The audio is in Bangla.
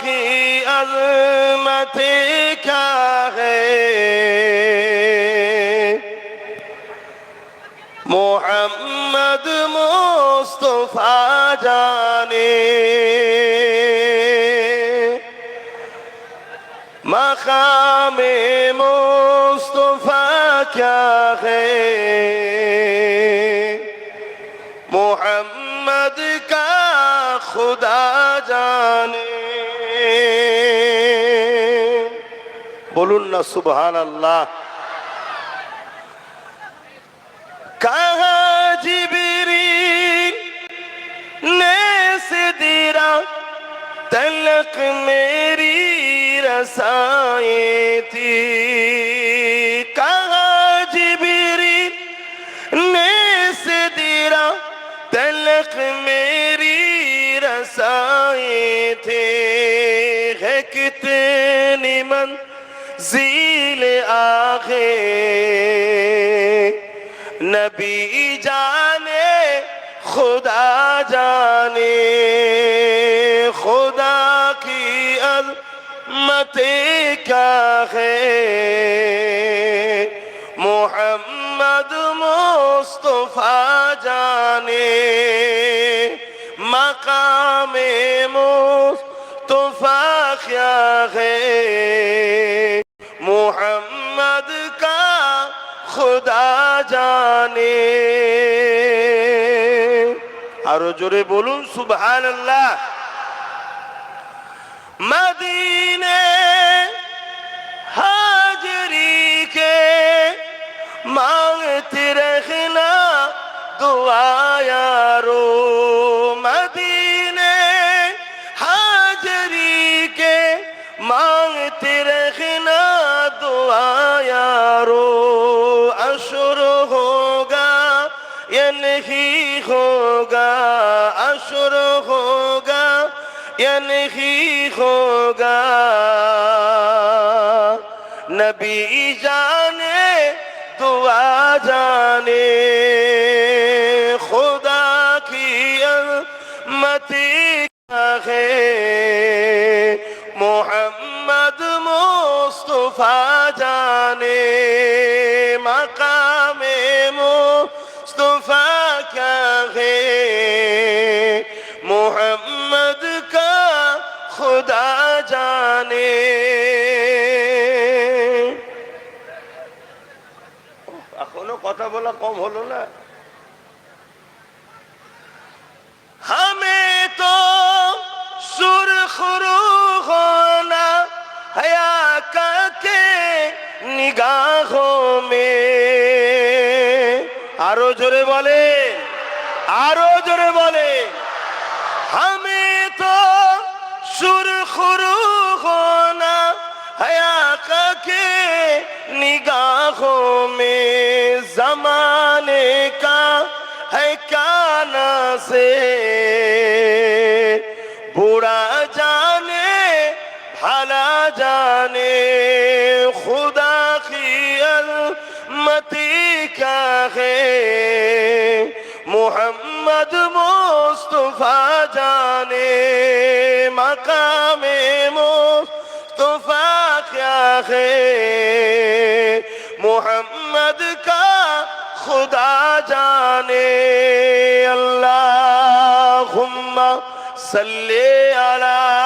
کی عظمت کیا ہے محمد مصطفیٰ جانے مقام مصطفیٰ کیا ہے জানে বলুন না সুবহান আল্লাহ কাহা জিবিরিন নেস দিরা تلق میری رسائیں تھی کہا جبری نے سے دیرا تلق میری रसाए थे है कितनी मंजिल आगे नबी जाने खुदा जाने खुदा की अजमत क्या है मोहम्मद मुस्तफा क्या है मोहम्मद का खुदा জানে আরো জোরে বলুন সুবহান আল্লাহ মদিনে हाजरी के मांगते रखना दुआ या नहीं होगा अशुर होगा या नहीं होगा नबी जाने दुआ जाने खुदा की मती है मोहम्मद मुस्तफा क्या है मोहम्मद का खुदा जाने এখনো কথা বলা কম হলো না हमें तो सुरखरू होना हया के निगाहों में আরো জোরে বলে আরো জোরে বলে हमें तो सुरखरू होना हया के निगाहों में जमाने का है क्या ना से बुरा जाने भला जाने खुदा की मती क्या है মোহাম্মদ মোস্তফা জানে মকামে মোস্তফা ক্যা হে মোহাম্মদ কা খুদা জানে। আল্লাহ সাল্লে আলা